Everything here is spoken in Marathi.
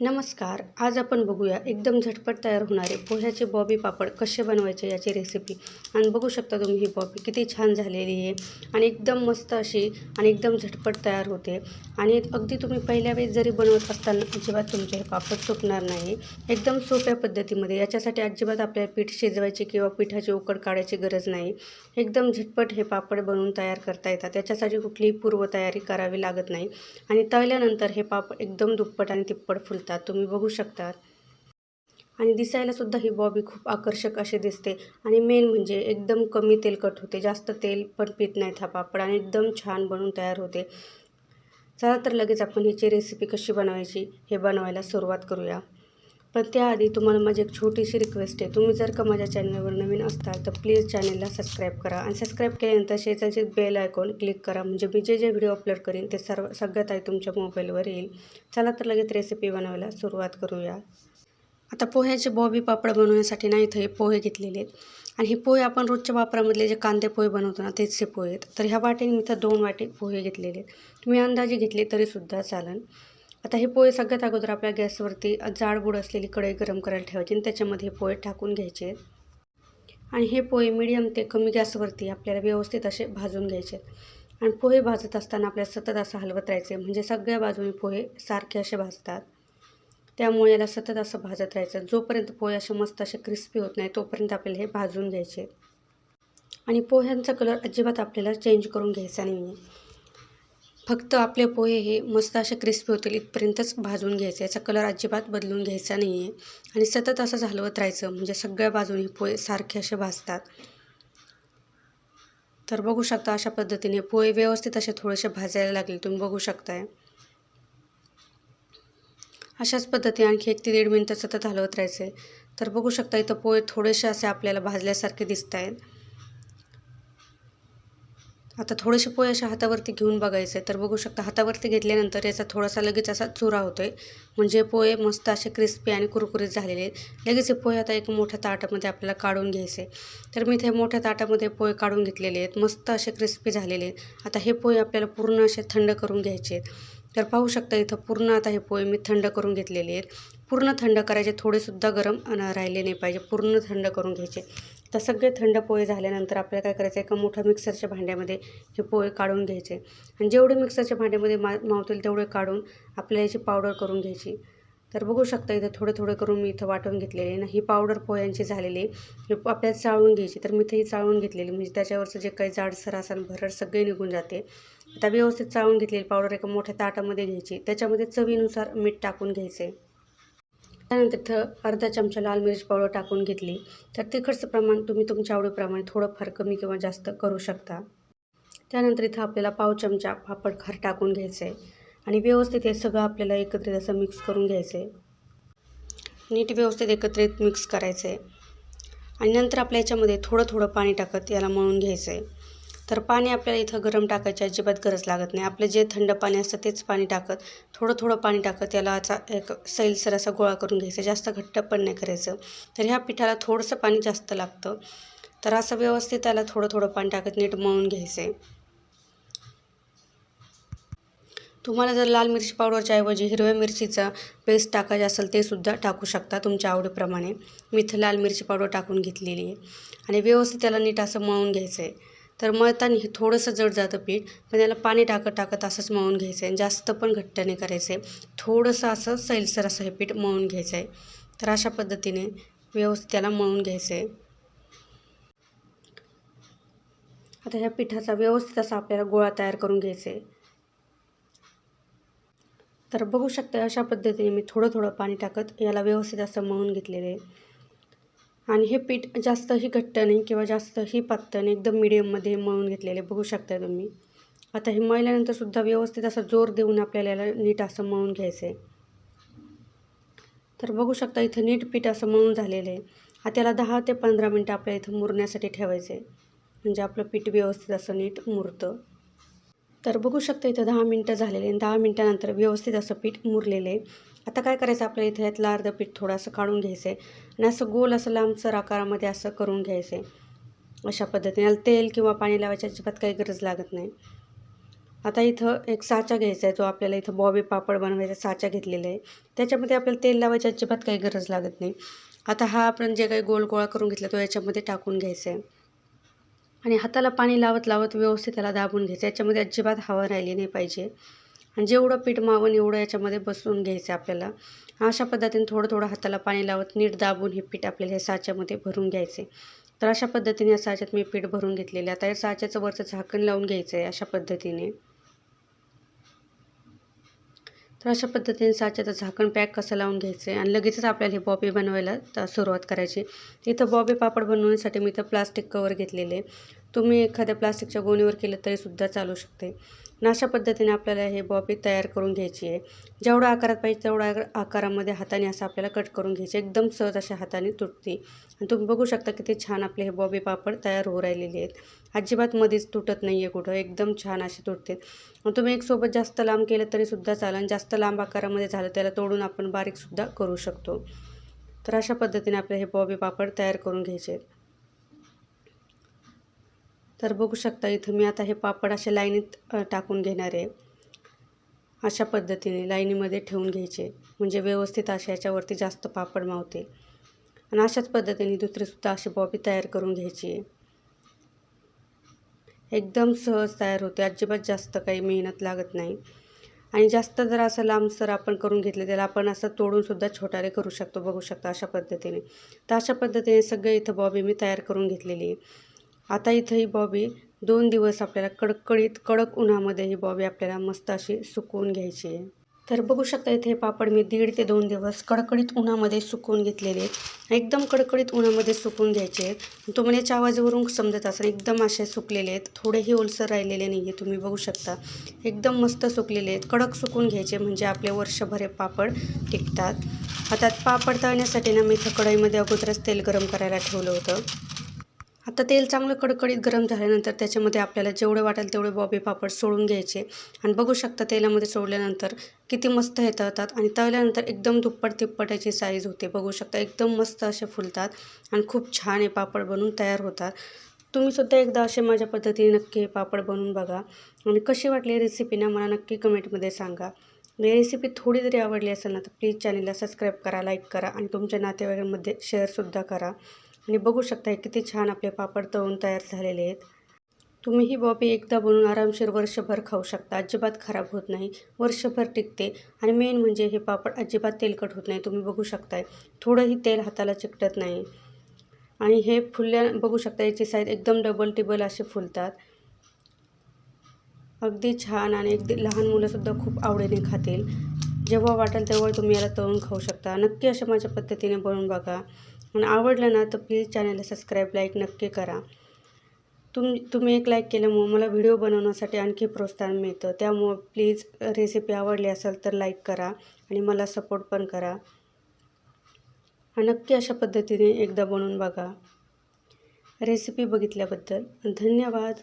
नमस्कार आज आपण बघूया एकदम झटपट तयार होणारे पोह्याचे बॉबी पापड कसे बनवायचे याची रेसिपी आणि बघू शकता तुम्ही ही बॉबी किती छान झालेली आहे आणि एकदम मस्त अशी आणि एकदम झटपट तयार होते. आणि अगदी तुम्ही पहिल्या वेळेस जरी बनवत असताना अजिबात तुमचे हे पापड चुकणार नाही. एकदम सोप्या पद्धतीमध्ये याच्यासाठी अजिबात आपल्याला पीठ शिजवायची किंवा पिठाची उकड काढायची गरज नाही. एकदम झटपट हे पापड बनवून तयार करता येतात. त्याच्यासाठी कुठलीही पूर्वतयारी करावी लागत नाही. आणि तळल्यानंतर हे पापड एकदम दुप्पट आणि तिप्पट फुलतात तुम्ही बघू शकतात. आणि दिसायला सुद्धा ही बॉबी खूप आकर्षक अशी दिसते. आणि मेन म्हणजे एकदम कमी तेलकट होते. जास्त तेल पण पित नाहीत हा पापड आणि एकदम छान बनवून तयार होते. चला तर लगेच आपण ह्याची रेसिपी कशी बनवायची हे बनवायला सुरुवात करूया. पण त्याआधी तुम्हाला माझी एक छोटीशी रिक्वेस्ट आहे. तुम्ही जर का माझ्या चॅनलवर नवीन असताल तर प्लीज चॅनलला सबस्क्राईब करा. आणि सबस्क्राईब केल्यानंतर शेजारचे बेल आयकॉन क्लिक करा. म्हणजे मी जे जे व्हिडिओ अपलोड करीन ते सर्व सगळ्यात आधी तुमच्या मोबाईलवर येईल. चला तर लगेच रेसिपी बनवायला सुरुवात करूया. आता पोह्याचे बॉबी पापड बनवण्यासाठी ना इथं हे पोहे घेतलेले आहेत. आणि हे पोहे आपण रोजच्या वापरामधले जे कांदे पोहे बनवतो ना तेच पोहे आहेत. तर ह्या वाटेने मी इथं दोन वाटे पोहे घेतलेले आहेत. तुम्ही अंदाजे घेतले तरीसुद्धा चालेल. आता हे पोहे सगळ्यात अगोदर आपल्या गॅसवरती जाडबूड असलेली कढई गरम करायला ठेवायची आणि त्याच्यामध्ये हे पोहे टाकून घ्यायचे. आणि हे पोहे मिडियम ते कमी गॅसवरती आपल्याला व्यवस्थित असे भाजून घ्यायचे. आणि पोहे भाजत असताना आपल्याला सतत असं हलवत राहायचे. म्हणजे सगळ्या बाजूने पोहे सारखे असे भाजतात. त्यामुळे याला सतत असं भाजत राहायचं. जोपर्यंत पोहे असे मस्त असे क्रिस्पी होत नाही तोपर्यंत आपल्याला हे भाजून घ्यायचे. आणि पोह्यांचा कलर अजिबात आपल्याला चेंज करून घ्यायचा नाही आहे फक्त आपले पोहे हे मस्त असे क्रिस्पी होतील इथपर्यंतच भाजून घ्यायचे. याचा कलर अजिबात बदलून घ्यायचा नाही आहे आणि सतत असं हलवत राहायचं म्हणजे सगळ्या बाजूने पोहे सारखे असे भाजतात. तर बघू शकता अशा पद्धतीने पोहे व्यवस्थित असे थोडेसे भाजायला लागले तुम्ही बघू शकताय. अशाच पद्धतीने आणखी एक ते दीड मिनटं सतत हलवत राहायचे. तर बघू शकता इथं पोहे थोडेसे असे आपल्याला भाजल्यासारखे दिसत आहेत आता थोडेसे पोहे अशा हातावरती घेऊन बघायचे तर बघू शकता हातावरती घेतल्यानंतर याचा थोडासा लगेच असा चुरा होतो आहे म्हणजे पोहे मस्त असे क्रिस्पी आणि कुरकुरीत झालेले लगेच हे पोहे आता एक मोठ्या ताटामध्ये आपल्याला काढून घ्यायचे तर मी इथे मोठ्या ताटामध्ये पोहे काढून घेतलेले आहेत. मस्त असे क्रिस्पी झालेले आहेत. आता हे पोहे आपल्याला पूर्ण असे थंड करून घ्यायचे आहेत. तर पाहू शकता इथं पूर्ण आता हे पोहे मी थंड करून घेतलेले आहेत. पूर्ण थंड करायचे थोडेसुद्धा गरम राहिले नाही पाहिजे. पूर्ण थंड करून घ्यायचे. तर सगळे थंड पोहे झाल्यानंतर आपल्याला काय करायचं एका मोठ्या मिक्सरच्या भांड्यामध्ये हे पोहे काढून घ्यायचे. आणि जेवढे मिक्सरच्या भांड्यामध्ये मा मावतील तेवढे काढून आपल्याला याची पावडर करून घ्यायची. तर बघू शकता इथं थोडे थोडे करून मी इथं वाटून घेतलेले आहे. ही पावडर पोह्यांची झालेली आहे. चाळून घ्यायची तर मी इथं ही चाळून घेतलेली म्हणजे त्याच्यावरचं जे काही जाडसर असेल भरड सगळे निघून जाते. आता व्यवस्थित चाळून घेतलेली पावडर एका मोठ्या ताटामध्ये घ्यायची. त्याच्यामध्ये चवीनुसार मीठ टाकून घ्यायचे. त्यानंतर इथं अर्धा चमचा लाल मिरची पावडर टाकून घेतली. तर तिखटचं प्रमाण तुम्ही तुमच्या आवडीप्रमाणे थोडंफार कमी किंवा जास्त करू शकता. त्यानंतर इथं आपल्याला पाव चमचा पापड खार टाकून घ्यायचं. आहे आणि व्यवस्थित हे सगळं आपल्याला एकत्रित असं मिक्स करून घ्यायचं आहे नीट व्यवस्थित एकत्रित मिक्स करायचं आहे आणि नंतर आपल्या याच्यामध्ये थोडं थोडं पाणी टाकत याला मळून घ्यायचं आहे तर पाणी आपल्याला इथं गरम टाकायची अजिबात गरज लागत नाही. आपलं जे थंड पाणी असतं तेच पाणी टाकत थोडं थोडं पाणी टाकत याला असा एक सैलसर असा गोळा करून घ्यायचा. जास्त घट्ट पण नाही करायचं. तर ह्या पिठाला थोडंसं पाणी जास्त लागतं. तर असं व्यवस्थित त्याला थोडं थोडं पाणी टाकत नीट मळून घ्यायचं आहे तुम्हाला जर लाल मिरची पावडरच्या ऐवजी हिरव्या मिरचीचा पेस्ट टाकायचा असेल ते सुद्धा टाकू शकता तुमच्या आवडीप्रमाणे. मी इथं लाल मिरची पावडर टाकून घेतलेली आहे. आणि व्यवस्थित त्याला नीट असं मळून घ्यायचं आहे. तर मळताना हे थोडंसं जड जातं पीठ पण त्याला पाणी टाकत टाकत असंच मळून घ्यायचं आहे. जास्त पण घट्ट नाही करायचं आहे. थोडंसं असं सैलसर असं हे पीठ मळून घ्यायचं आहे. तर अशा पद्धतीने व्यवस्थित त्याला मळून घ्यायचं आहे. आता ह्या पिठाचा व्यवस्थित असा आपल्याला गोळा तयार करून घ्यायचा आहे. तर बघू शकता अशा पद्धतीने मी थोडं थोडं पाणी टाकत याला व्यवस्थित असं मळून घेतलेलं आहे. आणि हे पीठ जास्तही घट्ट नाही किंवा जास्तही पातळ नाही एकदम मिडियममध्ये मळून घेतलेले बघू शकता तुम्ही. आता हे मळल्यानंतरसुद्धा व्यवस्थित असं जोर देऊन आपल्याला याला नीट असं मळून घ्यायचं आहे तर बघू शकता इथं नीट पीठ असं मळून झालेलं आहे. आता याला दहा ते पंधरा मिनटं आपल्याला इथं मुरण्यासाठी ठेवायचं आहे म्हणजे आपलं पीठ व्यवस्थित असं नीट मुरतं. तर बघू शकता इथं दहा मिनटं झालेले आणि दहा मिनटानंतर व्यवस्थित असं पीठ मुरलेलं आहे. आता काय करायचं आपल्याला इथं यातलं अर्धं पीठ थोडंसं काढून घ्यायचं आहे आणि असं गोल असं लांबसर आकारामध्ये असं करून घ्यायचं आहे अशा पद्धतीने तेल किंवा पाणी लावायची अजिबात काही गरज लागत नाही. आता इथं एक साचा घ्यायचा आहे जो आपल्याला इथं बॉबी पापड बनवायचा साचा घेतलेला आहे. त्याच्यामध्ये आपल्याला तेल लावायची अजिबात काही गरज लागत नाही. आता हा आपण जे काही गोल गोळा करून घेतला तो याच्यामध्ये टाकून घ्यायचा आहे आणि हाताला पाणी लावत लावत व्यवस्थित त्याला दाबून घ्यायचं. याच्यामध्ये अजिबात हवा राहिली नाही पाहिजे. आणि जेवढं पीठ मावून एवढं याच्यामध्ये बसवून घ्यायचं आपल्याला. अशा पद्धतीने थोडं थोडं हाताला पाणी लावत नीट दाबून हे पीठ आपल्याला ह्या साच्यामध्ये भरून घ्यायचे तर अशा पद्धतीने या साच्यात मी पीठ भरून घेतलेले आता या साच्याचं वरचं झाकण लावून घ्यायचं आहे अशा पद्धतीने. तर अशा पद्धतीने साच्याचं झाकण पॅक कसं लावून घ्यायचं आहे? आणि लगेचच आपल्याला हे बॉबी बनवायला सुरुवात करायची इथं बॉबी पापड बनवण्यासाठी मी इथं प्लास्टिक कवर घेतलेले तुम्ही एखाद्या प्लास्टिकच्या गोणीवर केलं तरीसुद्धा चालू शकते. आणि अशा पद्धतीने आपल्याला हे बॉबी तयार करून घ्यायची आहे. जेवढा आकारात पाहिजे तेवढ्या आकारामध्ये हाताने असं आपल्याला कट करून घ्यायचे. एकदम सहज अशा हाताने तुटते. आणि तुम्ही बघू शकता किती छान आपले हे बॉबी पापड तयार होऊ राहिलेले आहेत. अजिबात मध्येच तुटत नाही आहे कुठं. एकदम छान असे तुटते. तुम्ही एकसोबत जास्त लांब केलं तरीसुद्धा चालेल. जास्त लांब आकारामध्ये झालं त्याला तोडून आपण बारीकसुद्धा करू शकतो. तर अशा पद्धतीने आपले हे बॉबी पापड तयार करून घ्यायचे आहेत. तर बघू शकता इथं मी आता हे पापड असे लाईनीत टाकून घेणार आहे. अशा पद्धतीने लाईनीमध्ये ठेवून घ्यायचे. म्हणजे व्यवस्थित अशा याच्यावरती जास्त पापड मावते. आणि अशाच पद्धतीने दुसरीसुद्धा अशी बॉबी तयार करून घ्यायची. आहे एकदम सहज तयार होते. अजिबात जास्त काही मेहनत लागत नाही. आणि जास्त जर असं लांबसर आपण करून घेतलं त्याला आपण असं तोडूनसुद्धा छोटारे करू शकतो. बघू शकता अशा पद्धतीने. तर अशा पद्धतीने सगळे इथं बॉबी मी तयार करून घेतलेली आहे. आता इथं ही बॉबी दोन दिवस आपल्याला कडकडीत कडक उन्हामध्ये ही बॉबी आपल्याला मस्त अशी सुकवून घ्यायची आहे. तर बघू शकता इथे पापड मी दीड ते दोन दिवस कडकडीत उन्हामध्ये सुकवून घेतलेले आहेत. एकदम कडकडीत उन्हामध्ये सुकवून घ्यायचे आहेत. तुम्हाला म्हणजे याच्या आवाजावरून समजत असेल एकदम असे सुकलेले आहेत. थोडेही ओलसर राहिलेले नाही आहे तुम्ही बघू शकता. एकदम मस्त सुकलेले आहेत. कडक सुकून घ्यायचे म्हणजे आपले वर्षभर पापड टिकतात. आता पापड तळण्यासाठी ना मी इथं कढईमध्ये अगोदरच तेल गरम करायला ठेवलं होतं. आता तेल चांगलं कडकडीत गरम झाल्यानंतर त्याच्यामध्ये आपल्याला जेवढे वाटेल तेवढे बॉबी पापड सोडून घ्यायचे. आणि बघू शकता तेलामध्ये सोडल्यानंतर किती मस्त हे तळतात आणि तळल्यानंतर एकदम दुप्पट तिप्पट याची साईज होते. बघू शकता एकदम मस्त असे फुलतात आणि खूप छान हे पापड बनून तयार होतात. तुम्हीसुद्धा एकदा असे माझ्या पद्धतीने नक्की हे पापड बनवून बघा. आणि कशी वाटली रेसिपी ना मला नक्की कमेंटमध्ये सांगा. ही रेसिपी थोडी जरी आवडली असेल ना तर प्लीज चॅनलला सबस्क्राईब करा लाईक करा आणि तुमच्या नातेवाईकांमध्ये शेअरसुद्धा करा. आणि बघू शकता किती छान आपले पापड तळून तयार झालेले आहेत. तुम्ही ही बॉबी एकदा बनवून आरामशीर वर्षभर खाऊ शकता. अजिबात खराब होत नाही. वर्षभर टिकते. आणि मेन म्हणजे हे पापड अजिबात तेलकट होत नाही. तुम्ही बघू शकताय. थोडंही तेल हाताला चिकटत नाही. आणि हे फुलल्या बघू शकता याची साईज एकदम डबल टिबल असे फुलतात. अगदी छान आणि अगदी लहान मुलंसुद्धा खूप आवडीने खातील. जेव्हा वाटेल तेव्हा तुम्ही याला तळून खाऊ शकता. नक्की अशा माझ्या पद्धतीने बनवून बघा. आणि आवडलं ना तर प्लीज चॅनलला सबस्क्राईब लाईक नक्की करा. तुम तुम्ही एक लाईक केल्यामुळं मला व्हिडिओ बनवण्यासाठी आणखी प्रोत्साहन मिळतं. त्यामुळं प्लीज रेसिपी आवडली असेल तर लाईक करा आणि मला सपोर्ट पण करा. नक्की अशा पद्धतीने एकदा बनवून बघा. रेसिपी बघितल्याबद्दल धन्यवाद.